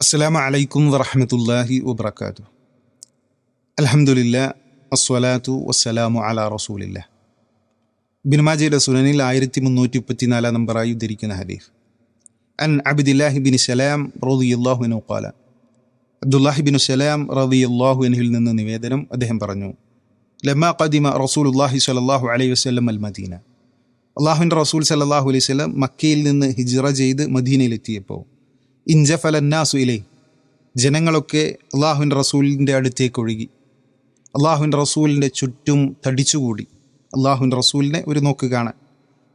അസ്സലാമു അലൈക്കും വറഹമത്തല്ലാഹി വബർക്കാത്തു അൽഹംദുലില്ലാ അസ്വലാത്തു വസ്സലാമു അലാ റസൂലില്ല ബിൻമാജയുടെ സുനനിൽ ആയിരത്തി മുന്നൂറ്റി മുപ്പത്തിനാലാം നമ്പറായി ഉദ്ധരിക്കുന്ന ഹദീഫ് അൻ അബിദില്ലാഹി ബിൻ സലാം റളിയല്ലാഹു ഖാല അബ്ദുല്ലാഹി ബിൻ സലാം റളിയല്ലാഹു അൻഹുവിൽ നിന്ന് നിവേദനം അദ്ദേഹം പറഞ്ഞു ലമ്മ ഖദിമ റസൂലുല്ലാഹി സ്വല്ലല്ലാഹു അലൈഹി വസല്ലം അൽ മദീന അള്ളാഹുവിൻ്റെ റസൂൽ സല്ലല്ലാഹു അലൈഹി വസല്ലം മക്കയിൽ നിന്ന് ഹിജ്റ ചെയ്ത് മദീനയിലെത്തിയപ്പോൾ ഇഞ്ചഫലന്നാസു ഇലേ. ജനങ്ങളൊക്കെ അള്ളാഹുൻ റസൂലിന്റെ അടുത്തേക്ക് ഒഴുകി. അള്ളാഹുൻ റസൂലിന്റെ ചുറ്റും തടിച്ചുകൂടി. അള്ളാഹുൻ റസൂലിനെ ഒരു നോക്ക് കാണാൻ.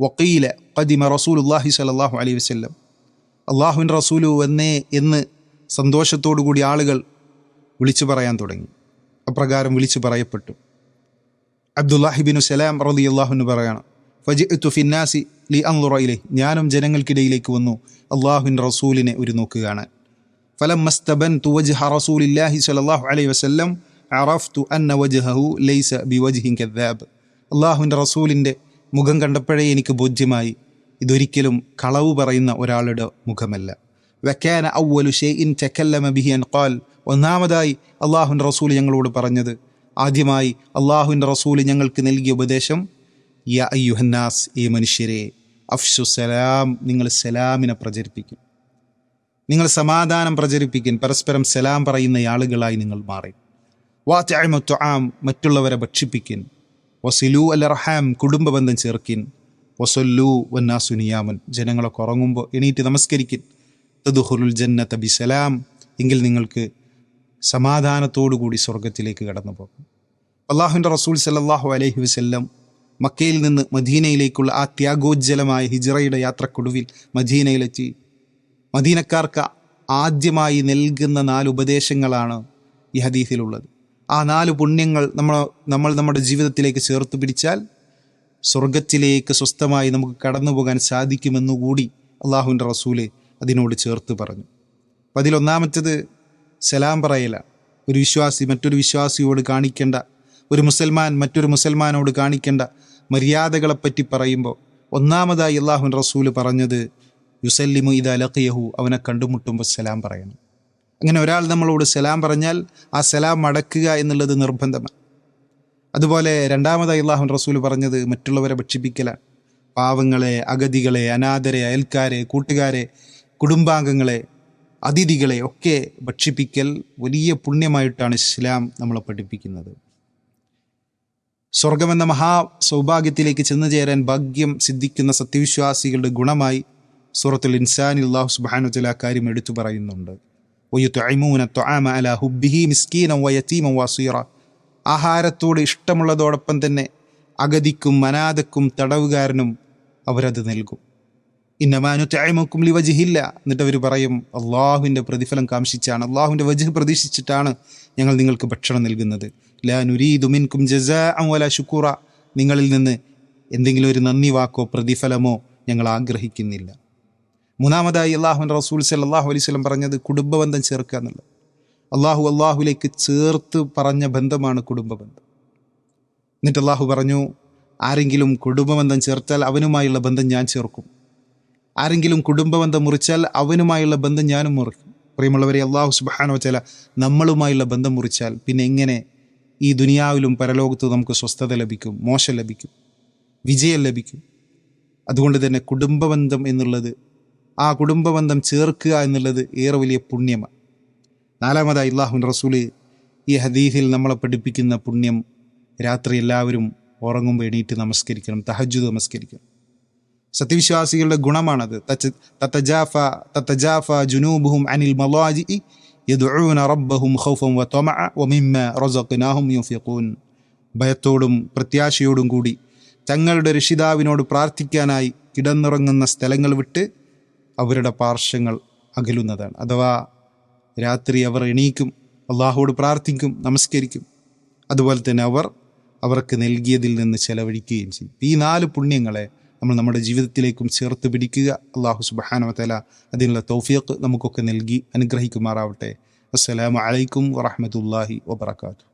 വക്കീല കദിമ റസൂൽ അള്ളാഹി സലാഹു അലൈ വസ്ല്ലം. അള്ളാഹുൻ റസൂലു വന്നേ എന്ന് സന്തോഷത്തോടു കൂടി ആളുകൾ വിളിച്ചു പറയാൻ തുടങ്ങി. അപ്രകാരം വിളിച്ചു പറയപ്പെട്ടു. അബ്ദുല്ലാഹിബിനു സലാം റതി അള്ളാഹുവിന് പറയണം ഫിന്നാസി ലി അൻലുറയിലെ ഞാനും ജനങ്ങൾക്കിടയിലേക്ക് വന്നു അള്ളാഹുൻ റസൂലിനെ ഒരു നോക്കുകയാണ്. ഫലം മസ്തബൻ തുവജ് റസൂലില്ലാഹി സ്വല്ലല്ലാഹു അലൈഹി വസല്ലം അറഫ്തു അന്ന ലൈസ അള്ളാഹുവിന്റെ റസൂലിന്റെ മുഖം കണ്ടപ്പോഴേ എനിക്ക് ബോധ്യമായി ഇതൊരിക്കലും കളവ് പറയുന്ന ഒരാളുടെ മുഖമല്ല. വെക്കാന ഔവലു ഷെയ്ഇൻ ഇൻ ബിഹി അൻ ഖാൽ. ഒന്നാമതായി അള്ളാഹുൻ റസൂൽ ഞങ്ങളോട് പറഞ്ഞത് ആദ്യമായി അള്ളാഹുവിന്റെ റസൂൽ ഞങ്ങൾക്ക് നൽകിയ ഉപദേശം യ അയ്യുഹന്നാസ് ഈ മനുഷ്യരെ അഫ്ഷു സലാം നിങ്ങൾ സലാമിനെ പ്രചരിപ്പിക്കും. നിങ്ങൾ സമാധാനം പ്രചരിപ്പിക്കും പരസ്പരം സലാം പറയുന്ന ആളുകളായി നിങ്ങൾ മാറി. വാത്യാമത്തു ആം മറ്റുള്ളവരെ ഭക്ഷിപ്പിക്കിൻ വസിലു അൽ റഹാം കുടുംബബന്ധം ചേർക്കിൻ വസൊല്ലു വന്നാസുനിയാമൻ ജനങ്ങളൊക്കെ ഉറങ്ങുമ്പോൾ എണീറ്റ് നമസ്കരിക്കിൻ തദുഹുറുൽ ജന്ന ബി സലാം എങ്കിൽ നിങ്ങൾക്ക് സമാധാനത്തോടു കൂടി സ്വർഗത്തിലേക്ക് കടന്നു പോകും അള്ളാഹുവിന്റെ റസൂൽ സല്ലാഹു അലൈഹി വസ്ല്ലം മക്കയിൽ നിന്ന് മദീനയിലേക്കുള്ള ആ ത്യാഗോജ്ജലമായ ഹിജറയുടെ യാത്രക്കൊടുവിൽ മദീനയിലെത്തി. മദീനക്കാർക്ക് ആദ്യമായി നൽകുന്ന നാല് ഉപദേശങ്ങളാണ് ഈ ഹദീസിലുള്ളത്. ആ നാല് പുണ്യങ്ങൾ നമ്മൾ നമ്മൾ നമ്മുടെ ജീവിതത്തിലേക്ക് ചേർത്ത് പിടിച്ചാൽ സ്വർഗത്തിലേക്ക് സ്വസ്ഥമായി നമുക്ക് കടന്നു പോകാൻ സാധിക്കുമെന്നുകൂടി അള്ളാഹുവിന്റെ റസൂൽ അതിനോട് ചേർത്ത് പറഞ്ഞു. അപ്പം അതിലൊന്നാമത്തേത് സലാം പറയല. ഒരു വിശ്വാസി മറ്റൊരു വിശ്വാസിയോട് കാണിക്കേണ്ട. ഒരു മുസൽമാൻ മറ്റൊരു മുസൽമാനോട് കാണിക്കേണ്ട. മര്യാദകളെപ്പറ്റി പറയുമ്പോൾ ഒന്നാമതായി അള്ളാഹുൻ റസൂൽ പറഞ്ഞത് യുസല്ലിമു ഇത് അലഖിയഹു അവനെ കണ്ടുമുട്ടുമ്പോൾ സലാം പറയണം. അങ്ങനെ ഒരാൾ നമ്മളോട് സലാം പറഞ്ഞാൽ ആ സലാം മടക്കുക എന്നുള്ളത് നിർബന്ധമാണ്. അതുപോലെ രണ്ടാമതായി അള്ളാഹുൻ റസൂൽ പറഞ്ഞത് മറ്റുള്ളവരെ ഭക്ഷിപ്പിക്കലാണ്. പാവങ്ങളെ അഗതികളെ അനാഥരെ അയൽക്കാരെ കൂട്ടുകാരെ കുടുംബാംഗങ്ങളെ അതിഥികളെ ഒക്കെ ഭക്ഷിപ്പിക്കൽ വലിയ പുണ്യമായിട്ടാണ് ഇസ്ലാം നമ്മളെ പഠിപ്പിക്കുന്നത്. സ്വർഗമെന്ന മഹാ സൗഭാഗ്യത്തിലേക്ക് ചെന്നു ചേരാൻ ഭാഗ്യം സിദ്ധിക്കുന്ന സത്യവിശ്വാസികളുടെ ഗുണമായി സൂറത്തുൽ ഇൻസാനി അള്ളാഹു സുബാനുത്തല കാര്യം എടുത്തു പറയുന്നുണ്ട്. ആഹാരത്തോട് ഇഷ്ടമുള്ളതോടൊപ്പം തന്നെ അഗതിക്കും അനാഥക്കും തടവുകാരനും അവരത് നൽകും. ഇന്നമാനു ത്യായ്മക്കും ലിവജിഹില്ല. എന്നിട്ട് അവർ പറയും അള്ളാഹുവിന്റെ പ്രതിഫലം കാംഷിച്ചാണ് അള്ളാഹുവിന്റെ വജ് പ്രതീക്ഷിച്ചിട്ടാണ് ഞങ്ങൾ നിങ്ങൾക്ക് ഭക്ഷണം നൽകുന്നത്. ലാ നുരീദു മിൻകും ജസാ ശുക്കൂറ. നിങ്ങളിൽ നിന്ന് എന്തെങ്കിലും ഒരു നന്ദി വാക്കോ പ്രതിഫലമോ ഞങ്ങൾ ആഗ്രഹിക്കുന്നില്ല. മൂന്നാമതായി അള്ളാഹുൻ റസൂൽ സല്ലാഹു സ്വലം പറഞ്ഞത് കുടുംബബന്ധം ചേർക്കുക എന്നുള്ളത്. അള്ളാഹു അള്ളാഹുലേക്ക് ചേർത്ത് പറഞ്ഞ ബന്ധമാണ് കുടുംബബന്ധം. എന്നിട്ട് അള്ളാഹു പറഞ്ഞു ആരെങ്കിലും കുടുംബബന്ധം ചേർത്താൽ അവനുമായുള്ള ബന്ധം ഞാൻ ചേർക്കും. ആരെങ്കിലും കുടുംബബന്ധം മുറിച്ചാൽ അവനുമായുള്ള ബന്ധം ഞാനും മുറിക്കും. പ്രിയമുള്ളവരെ അള്ളാഹു സുബാനോ ചില നമ്മളുമായുള്ള ബന്ധം മുറിച്ചാൽ പിന്നെ എങ്ങനെ ഈ ദുനിയാവിലും പരലോകത്തും നമുക്ക് സ്വസ്ഥത ലഭിക്കും മോശം ലഭിക്കും വിജയം ലഭിക്കും. അതുകൊണ്ട് തന്നെ കുടുംബബന്ധം എന്നുള്ളത് ആ കുടുംബബന്ധം ചേർക്കുക എന്നുള്ളത് ഏറെ വലിയ പുണ്യമാണ്. നാലാമതായി അള്ളാഹുൻ റസൂൽ ഈ ഹദീഫിൽ നമ്മളെ പഠിപ്പിക്കുന്ന പുണ്യം രാത്രി എല്ലാവരും ഉറങ്ങുമ്പോൾ എണീറ്റ് നമസ്കരിക്കണം തഹജുദ് നമസ്കരിക്കണം. സത്യവിശ്വാസികളുടെ ഗുണമാണത്. തത്തജാഫ തത്തജാഫ ജുനൂബുഹും അനിൽ മലാജി യദുഊന റബ്ബഹും ഖൗഫൻ വതമഅ വമിമ്മ റസഖ്നാഹും യുൻഫിഖൂൻ ഭയത്തോടും പ്രത്യാശയോടും കൂടി തങ്ങളുടെ രക്ഷിതാവിനോട് പ്രാർത്ഥിക്കാനായി കിടന്നുറങ്ങുന്ന സ്ഥലങ്ങൾ വിട്ട് അവരുടെ പാർശ്വങ്ങൾ അകലുന്നതാണ്. അഥവാ രാത്രി അവർ എണീക്കും അള്ളാഹുവോട് പ്രാർത്ഥിക്കും നമസ്കരിക്കും. അതുപോലെ തന്നെ അവർ അവർക്ക് നൽകിയതിൽ നിന്ന് ചെലവഴിക്കുകയും ചെയ്യും. ഈ നാല് പുണ്യങ്ങളെ നമ്മൾ നമ്മുടെ ജീവിതത്തിലേക്കും ചേർത്ത് പിടിക്കുക. അള്ളാഹു സുബാനവത്തല അതിനുള്ള തൗഫീഖ് നമുക്കൊക്കെ നൽകി അനുഗ്രഹിക്കുമാറാവട്ടെ. അസ്സലാമു അലൈക്കും വറഹമത്തല്ലാഹി വബർക്കാത്തു